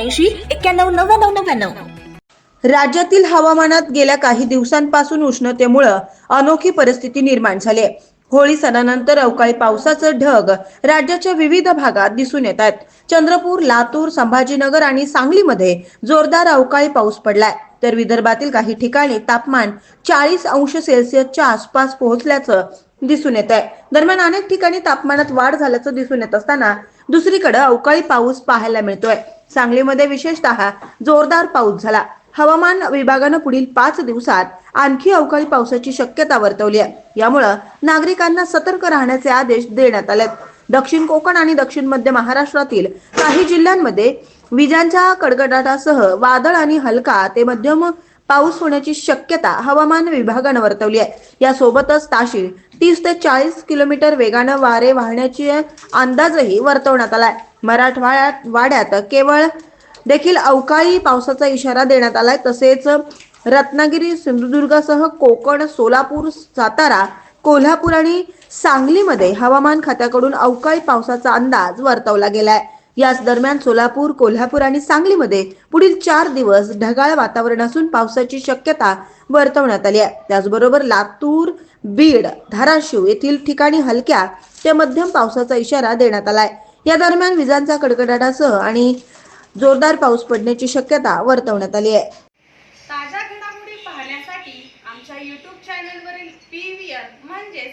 ब्याऐंशी एक्क्याण्णव नव्याण्णव नव्याण्णव. राज्यातील हवामानात गेल्या काही दिवसांपासून उष्णतेमुळं अनोखी परिस्थिती निर्माण झाली आहे. होळी सणानंतर अवकाळी पावसाचं ढग राज्याच्या विविध भागात दिसून येत आहेत. चंद्रपूर लातूर संभाजीनगर आणि सांगलीमध्ये जोरदार अवकाळी पाऊस पडलाय. तर विदर्भातील काही ठिकाणी तापमान चाळीस अंश सेल्सिअसच्या आसपास पोहोचल्याचं दिसून येत आहे. दरम्यान अनेक ठिकाणी तापमानात वाढ झाल्याचं दिसून येत असताना दुसरीकडे अवकाळी पाऊस पाहायला मिळतोय. सांगलीमध्ये विशेषतः जोरदार पाऊस झाला. हवामान विभागानं पुढील पाच दिवसात आणखी अवकाळी पावसाची शक्यता वर्तवली आहे. यामुळं नागरिकांना सतर्क राहण्याचे आदेश देण्यात आले दक्षिण कोकण आणि दक्षिण मध्य महाराष्ट्रातील काही जिल्ह्यांमध्ये विजांच्या कडकडाटासह वादळ आणि हलका ते मध्यम पाऊस होण्याची शक्यता हवामान विभागानं वर्तवली आहे. यासोबतच ताशी तीस ते चाळीस किलोमीटर वेगानं वारे वाहण्याची अंदाजही वर्तवण्यात आलाय. मराठवाड्यात वाड्यात केवळ देखील अवकाळी पावसाचा इशारा देण्यात आलाय. तसेच रत्नागिरी सिंधुदुर्गासह कोकण सोलापूर सातारा कोल्हापूर आणि सांगलीमध्ये हवामान खात्याकडून अवकाळी पावसाचा अंदाज वर्तवला गेलाय. याच दरम्यान सोलापूर कोल्हापूर आणि सांगलीमध्ये पुढील चार दिवस ढगाळ वातावरण असून पावसाची शक्यता वर्तवण्यात आली आहे. त्याचबरोबर लातूर बीड धाराशिव येथील ठिकाणी हलक्या ते मध्यम पावसाचा इशारा देण्यात आलाय. या दरम्यान विजांचा कडकडाटासह आणि जोरदार पाऊस पडण्याची शक्यता वर्तवण्यात आली आहे. ताज्या घडामोडी पाहण्यासाठी आमच्या यूट्यूब चॅनलवरील पी व्ही म्हणजेच